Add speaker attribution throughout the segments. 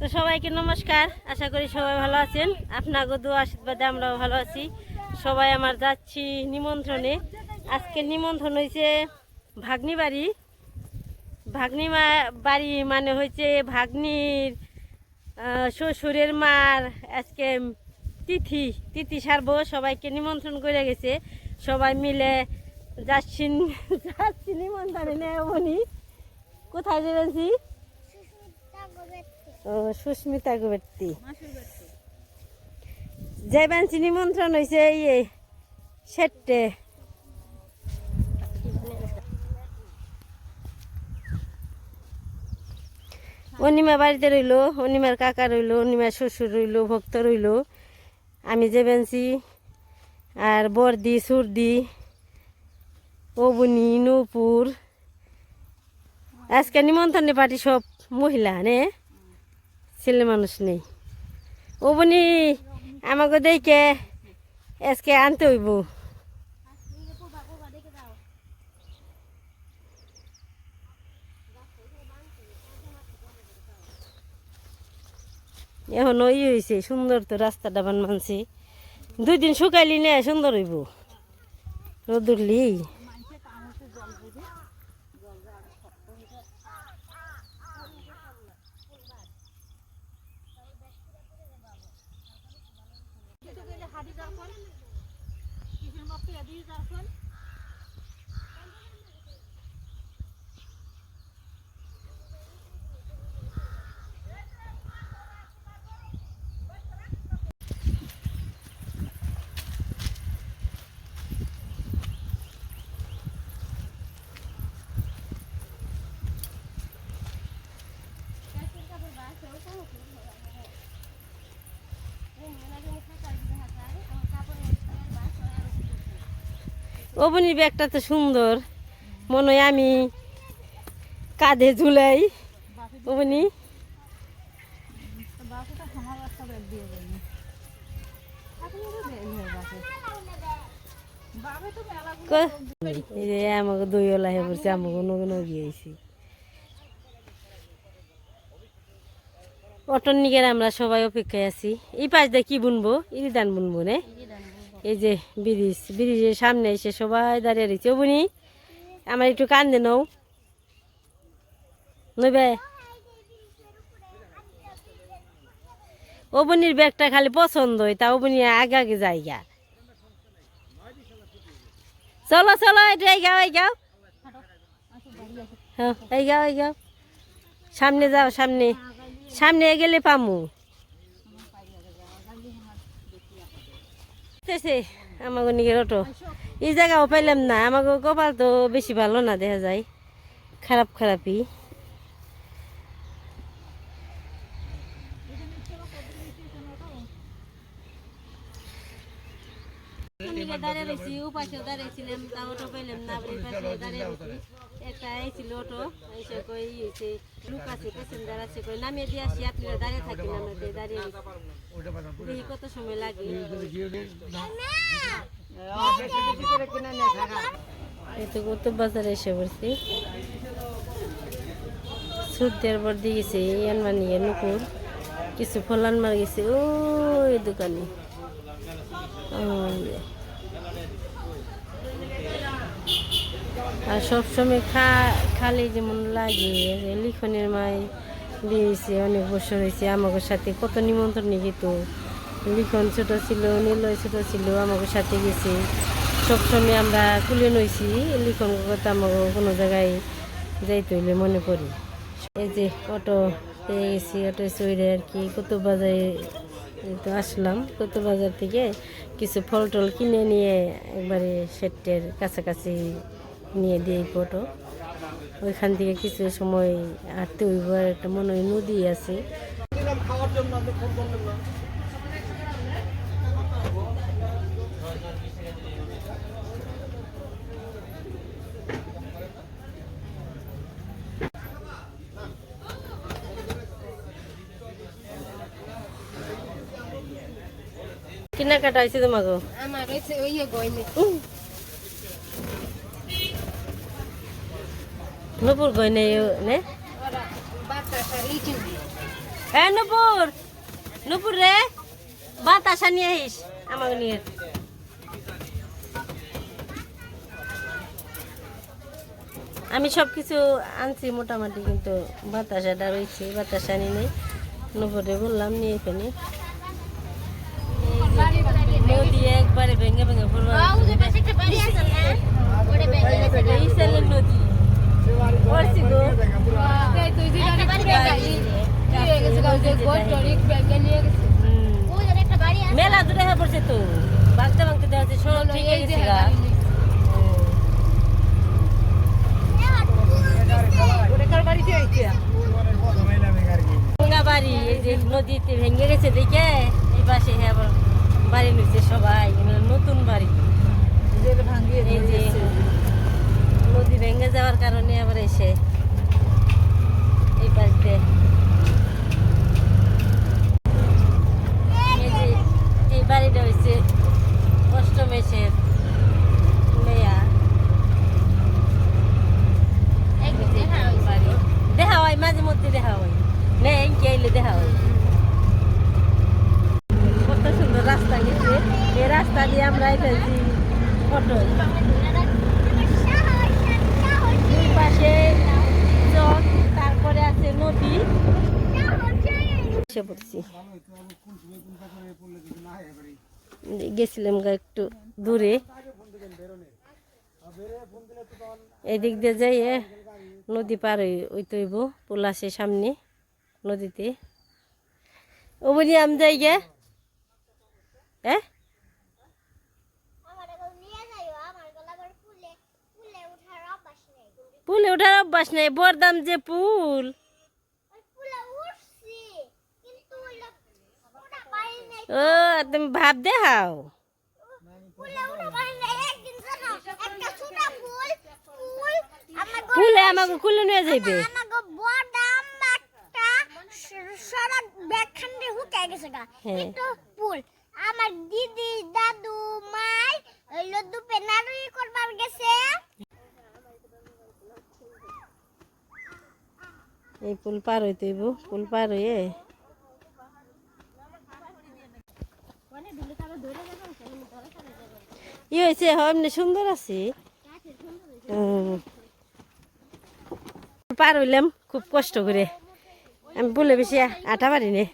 Speaker 1: তো সবাইকে নমস্কার। আশা করি সবাই ভালো আছেন। আপনাকে দু আশীর্বাদে আমরাও ভালো আছি। সবাই আমার যাচ্ছি নিমন্ত্রণে। আজকে নিমন্ত্রণ হয়েছে ভাগ্নি বাড়ি। ভাগ্নি বাড়ি মানে হয়েছে ভাগ্নির শ্বশুরের মার আজকে তিথি তিথি সারবো। সবাইকে নিমন্ত্রণ করে গেছে। সবাই মিলে যাচ্ছি যাচ্ছি নিমন্ত্রণে উনি কোথায় যাবেছি ও, সুস্মিতা গোবর্তী। যে বেঞ্চি নিমন্ত্রণ হয়েছে এই সেটে। অনিমা বাড়িতে রইল, অনিমার কাকা রইল, অনিমার শ্বশুর রইল, ভক্ত রইল। আমি যে বেঞ্চি, আর বর্দি, সুরদি, অবনি, নূপুর। আজকে নিমন্ত্রণে পার্টি সব মহিলা, নে? ছেলে মানুষ নেই। অবনি আমাকে দেখে আজকে আনতে হইব। এখন ওই হয়েছে সুন্দর তো রাস্তাটা বান মানছি। দুই দিন শুকাইলি নে, সুন্দর হইব। রোদ উঠলি। Yadi Zarfan. অবনির ব্যাগটা তো সুন্দর। মনে হয় আমি কাঁধে ঝুলাই। অবনি। আমাকে হয়ে পড়ছে, আমাকে আমরা সবাই অপেক্ষায় আছি। এই পাশ দিয়ে কি বুনবো? ইরি ধান বুনবো, না? এই যে ব্রিজ, ব্রিজের সামনে এসে সবাই দাঁড়িয়ে রয়েছে। বুনি, আমার একটু কান্দে নও। নইবে? ও বনির ব্যাগটা খালি পছন্দ হয়, তা ও বনি আগে আগে যাই গা চলো চলো একটু এই গাও এই গাও। হ্যাঁ এই গাও এই গাও। সামনে যাও, সামনে। সামনে গেলে পামু। তেছে আমাকে নিকের অটো এই জায়গাও পাইলাম না আমাকে কপাল তো বেশি ভালো না, দেখা যায়। খারাপ, খারাপই। দাঁড়িয়ে রয়েছি উপাসেও দাঁড়িয়েছিলাম তা অটো পাইলাম না দাঁড়িয়ে কই আছে আছে, কই দিয়ে দাঁড়িয়ে থাকি না দাঁড়িয়ে দেখি কত সময় লাগে। কত বাজারে এসে পড়ছি। সুরদের পর দিয়ে গেছে ইয়ানমা নিয়ে নুকুর কিছু ফলান মার গেছে, ওই দোকানে ওই যে। আর সবসময় খা খালি যেমন লাগে লিখনের মায় দিয়েছে, অনেক বছর হয়েছে আমাদের সাথে কত নিমন্ত্রণ গেত। লিখন ছোট ছিল নীলয় ছোট ছিল আমাদের সাথে গেছে। সবসময় আমরা কুলে নইছি, লিখন কথা আমাকে কোনো জায়গায় যাইতে হইলে মনে করি। এই যে অটো পেয়ে গেছি অটো চড়ে আর কি কত বাজারে তো আসলাম কত বাজার থেকে কিছু ফল টল কিনে নিয়ে একবারে সেটের কাছাকাছি নিয়ে দিয়ে ফটো। ওইখান থেকে কিছু সময় হাঁটতে হইব একটা মনে হয় নদী আছে। কেনাকাটা হয়েছে তোমাকে?
Speaker 2: আমার ওই গয়নে।
Speaker 1: নপুর গয় নেই নে। এ নুপুর! নুপুর রে বাতাসা নিয়ে আহিস আমাকে নিয়ে। আমি সব কিছু আনছি মোটামুটি কিন্তু বাতাসাটা রয়েছে বাতাসা আনি নেই। নুপুরে বললাম নিয়ে এখানে নদী একবারে ভেঙে ভেঙে পড়ব নদী। মেলা দূরে হয়ে পড়ছে তো। বাগতে বাগতে দেখা যাচ্ছে, সড়ক ঠিক হয়ে গেছে বাড়ি, এই যে নদীতে ভেঙে গেছে দেখে, এই পাশে হ্যাঁ বাড়ি নিচ্ছে সবাই নতুন বাড়ি। এই নদী ভেঙে যাওয়ার কারণে আবার এসে এই পাশ দিয়ে। এই দেখা হয়, মাঝে মধ্যে দেখা হয়। দেখা হয়। কত সুন্দর রাস্তা গেছে। এই রাস্তা দিয়ে আমরা এসেছি অটো পাশে চক তারপরে আছে নদী। পড়ছি। গেছিলাম গা একটু দূরে। এদিক দিয়ে যাই নদী পার ওই তৈব পুল সামনে, নদীতে। ও বলি, আম যাই গে। হ্যাঁ? পুলে ওঠার অভ্যাস নেই বরদাম যে পুল ও তুমি ভাব দেখাও। পুলে আমাকে কুলে নিয়ে যাইবে। হ্যাঁ।
Speaker 3: আমার দিদি দাদু মাই হইল দুপে করবার গেছে।
Speaker 1: এই পুল পার হইতে হইব পুল পার হয়ে ই হয়েছে হয় এমনি সুন্দর আছে। পার হইলাম, খুব কষ্ট করে। আমি পুলে বেশি আটা পারি নে।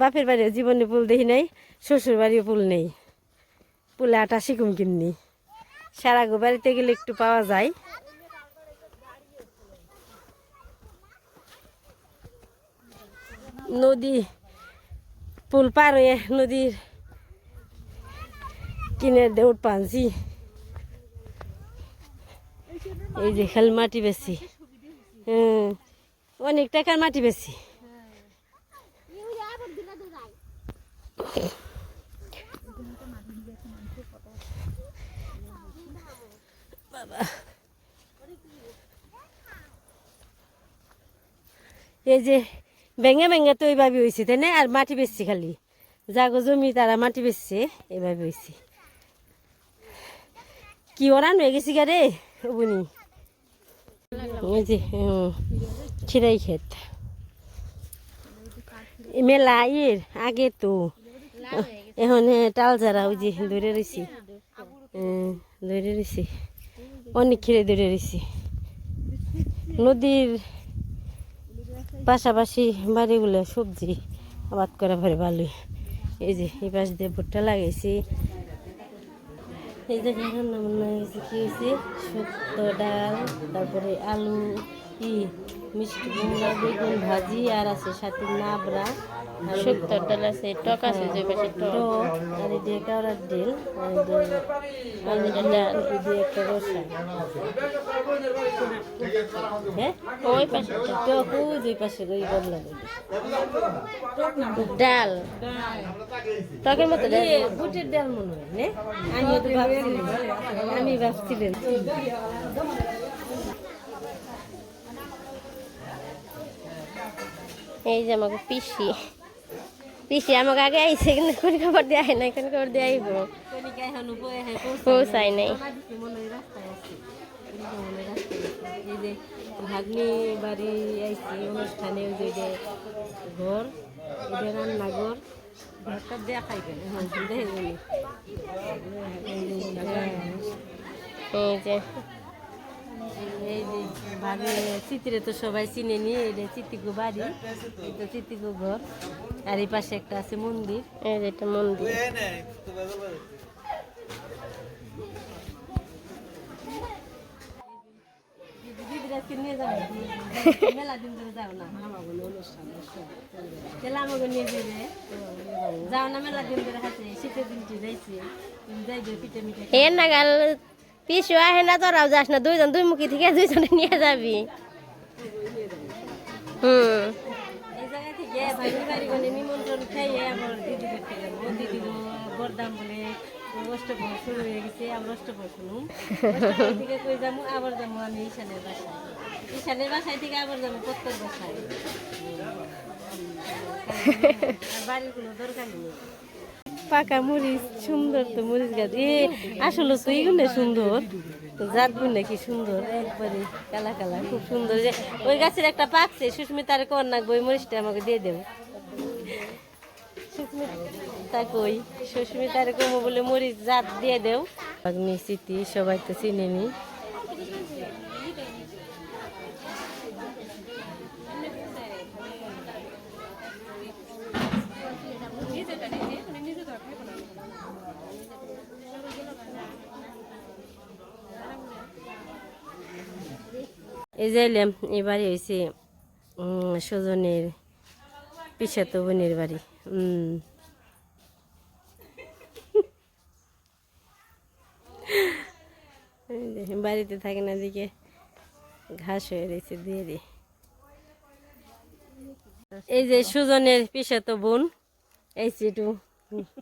Speaker 1: বাপের বাড়িও জীবনে পুল দেখি নাই, শ্বশুর বাড়িও পুল নেই। পুলে আটা শিখুম কিননি সারা গো বাড়িতে গেলে একটু পাওয়া যায়। নদী পুল পার হয়ে নদীর কিনে দেউট পানছি। এই যে খালি মাটি বেশি। হ্যাঁ অনেক টাকার মাটি বেশি। এই যে ভেঙে ভেঙে তো এইভাবে হয়েছে তাই না? আর মাটি বেচছি খালি। জাগো জমি, তারা মাটি বেচছে এইভাবে হয়েছে কি ওরান হয়ে গেছি গা রে বুনি খিরাই ক্ষেত। মেলা ইয়ের আগে তো। এখন টাল যারা ওই যে, ধরে রয়েছি ধরে রয়েছি অনেক খিরে ধরে রয়েছি নদীর পাশাপাশি বাড়িগুলো সবজি আবাদ করা পরে ভালোই। এই যে, এই পাশ দিয়ে ভুট্টা লাগিয়েছি এই যে রান্না বান্না হয়েছে কি হয়েছে? শুক্ত, ডাল, তারপরে আলু কি? মিষ্টি কুমড়া বেগুন ভাজি আর আছে সাথে নাবড়া
Speaker 2: শুক্তোর ডাল আছে টক আছে যে পাশে টক।
Speaker 1: আর দিয়ে কাওড়ার ডিল আর দিয়ে একটা রসা। হ্যাঁ?
Speaker 2: ওই পাশে।
Speaker 1: টক ওই দুই পাশে ওই বদলা
Speaker 2: ডাল। টকের মতো
Speaker 1: বুটের ডাল মনে হয় নে? আমিও তো ভাবছিলাম। আমি ভাবছিলাম।
Speaker 2: এই যে আমাকে পিসি। পিসি আমাকে আগে আইসে কিন্তু কোন খবর দিয়ে আয় নাই কোন খবর দিয়ে আইব।
Speaker 1: হ্যাঁ
Speaker 2: পৌঁছাই নাই।
Speaker 1: হয় হয় ভাগ্নি বাড়ি আইছি অনুষ্ঠানে ওই যে ঘর এটা রান্নাঘর। ঘরটা দেখাইবেন হ্যাঁ দেখবেন
Speaker 2: এই যে।
Speaker 1: এই যে ভাগ্নে চিত্রে তো সবাই চিনে নিয়ে এটা চিত্তিকু বাড়ি তো চিত্তিকু ঘর। আর এই পাশে একটা আছে মন্দির।
Speaker 2: এই যে এটা মন্দির।
Speaker 1: মেলা দিন ধরে যাও না? অনুষ্ঠান তাহলে আমাকে নিয়ে যাবে। যাও না মেলা দিন ধরে হাতে শীতের দিনটি যাইছি। তুমি পিঠে মিঠে
Speaker 2: পিছু আহে না, তোরাও যাস না, দুইজন দুই মুখী থেকে দুইজনে নিয়ে যাবি। হুম।
Speaker 1: বাড়ির কোনো দরকার নেই। পাকা মরিচ, সুন্দর তো মরিচ গাছ। এ, আসলে তো এইগুলো সুন্দর। জাতগুলো কি সুন্দর? একবারে কালা কালা, খুব সুন্দর। যে ওই গাছের একটা পাকছে, সুস্মিতার কর না ওই মরিচটা আমাকে দিয়ে দেবো সুস্মিতা কই? সুস্মিতার কমো বলে মরিচ জাত দিয়ে দেও। আগ্নি স্মৃতি, সবাই তো চিনে নি। এই যে এবারে হয়েছে স্বজনের পিসাতো বোনের বাড়ি। বাড়িতে থাকে না দিকে, ঘাস হয়ে রয়েছে দিয়ে দি। এই যে সুজনের পিসাতো বোন, এই যে একটু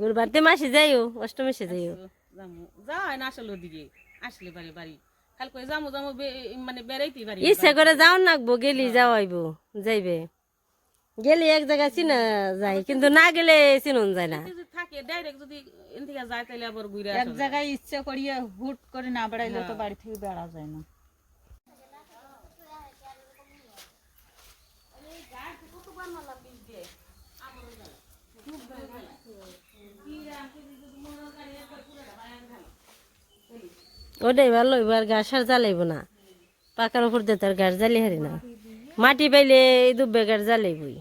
Speaker 1: গুরবারতে মাসে যাইও অষ্টমাসে যাইও।
Speaker 4: যামু। যাই না আসলে ওদিকে, আসলে বাড়ি বাড়ি। খালি কই যামু যামু বে- মানে বেড়াইতে বাড়ি
Speaker 1: ইচ্ছা করে যাও নাকবো গেলি যাওয়াইব যাইবে। গেলে এক জায়গায় চিনা যায় কিন্তু না গেলে চিনুন যায় না।
Speaker 4: যদি থাকে ডাইরেক্ট যদি এন যায় তাহলে আবার ঘুরে
Speaker 5: এক জায়গায় ইচ্ছা করিয়া হুট করে না বেড়াইলে তো বাড়ি থেকে বেড়া যায় না।
Speaker 1: ওটাই ভালো এবার গাছ আর জ্বালাইব না। পাকার উপর দিয়ে তার গাছ জ্বালি হারি না। মাটি পাইলে এই দুব্বে গাছ জ্বালাইবই।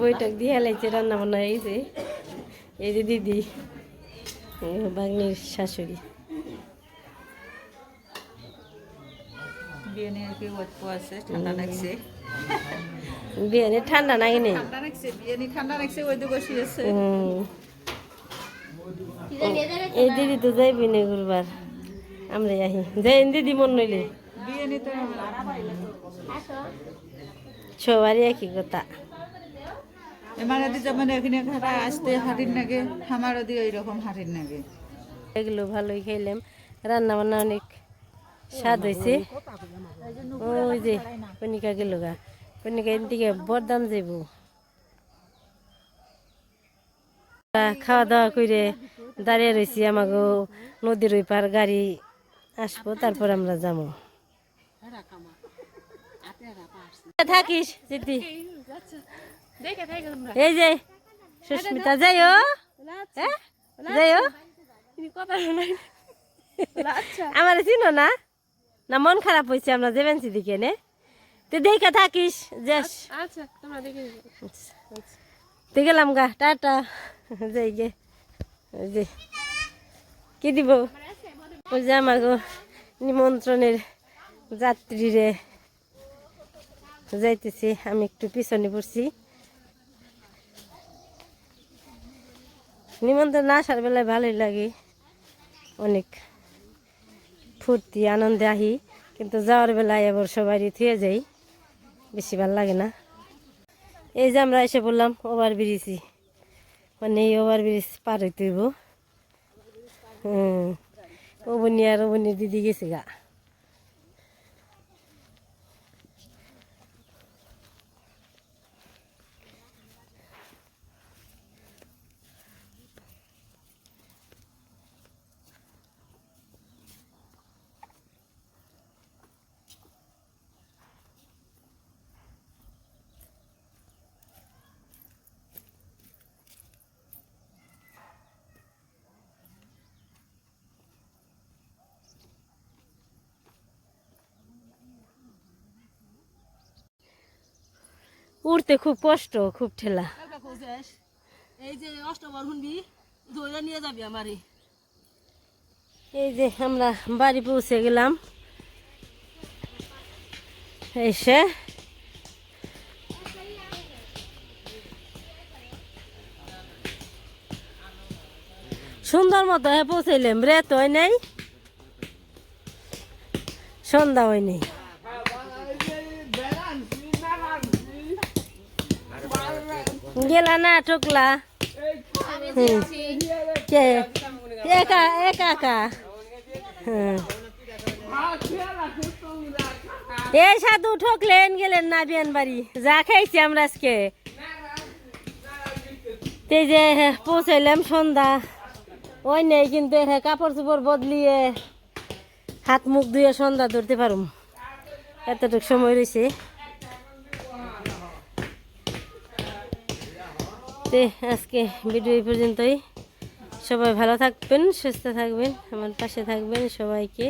Speaker 1: বইটাক দিয়ে হেলাইছে রান্না বান্না এই যে এই যে দিদি বাগনির শাশুড়ি।
Speaker 5: বিয়ে নিয়ে কি আছে ঠান্ডা
Speaker 1: নাকি নেই। এই দিদি তো যাইবি না ঘুরবার আমরা আহি। যাই দিদি মন নইলে। সবারই একই কথা।
Speaker 5: এমারা দি যেমন এখানে ঘাটা আসতে হারির নাগে আমারও দিয়ে ওইরকম হারির নাগে।
Speaker 1: এগুলো ভালোই খাইলাম রান্না বান্না অনেক স্বাদ হয়েছে ওই যে কনিকা গেল গা। কনিকা এদিকে বরদাম যাইব। খাওয়া দাওয়া করে দাঁড়িয়ে রয়েছি আমাকে নদীর ওই পার গাড়ি আসব তারপর আমরা যাব। থাকিস দিদি এই যে সুস্মিতা যাইও। হ্যাঁ? যাইও। আমার চিনো না? না মন খারাপ হয়েছে আমরা যাবেন দিকে নে? তুই দেখে থাকিস যাস।
Speaker 2: আচ্ছা দেখে
Speaker 1: তুই গেলাম গা টাটা। যাই গে। যে কি দিব? ওই যে আমাকে নিমন্ত্রণের যাত্রীরে যাইতেছি, আমি একটু পিছনে পড়ছি। নিমন্ত্রণ আসার বেলায় ভালোই লাগে। অনেক ফুর্তি, আনন্দে আহি, কিন্তু যাওয়ার বেলায় এবার সবাই থুয়ে যাই, বেশি ভালো লাগে না। এই যে আমরা এসে বললাম ওভার ব্রিজই মানে এই ওভার ব্রিজ পার হইতে হইব। হুম ওবনি আর ওবনির দিদি গেছে গা। উঠতে খুব কষ্ট খুব ঠেলা।
Speaker 2: এই যে অষ্টবার নিয়ে যাবি আমারে।
Speaker 1: এই যে আমরা বাড়ি পৌঁছে গেলাম। এসে সুন্দর মতো হ্যাঁ পৌঁছাইলাম। রেত হয় নাই? সন্ধ্যা হয় টুকলা হুম। কে একা একা একা হ্যাঁ এই সাধু ঠকলেন গেলেন না বিয়ান বাড়ি যা খাইছি আমরা আজকে তে যে পৌঁছাইলাম সন্ধ্যা ওই নেই কিন্তু কাপড় চোপড় বদলিয়ে হাত মুখ ধুয়ে সন্ধ্যা ধরতে পারুম এতটুকু সময় রয়েছে তে আজকে ভিডিও এই পর্যন্তই। সবাই ভালো থাকবেন, সুস্থ থাকবেন, আমার পাশে থাকবেন সবাইকে।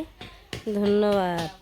Speaker 1: ধন্যবাদ।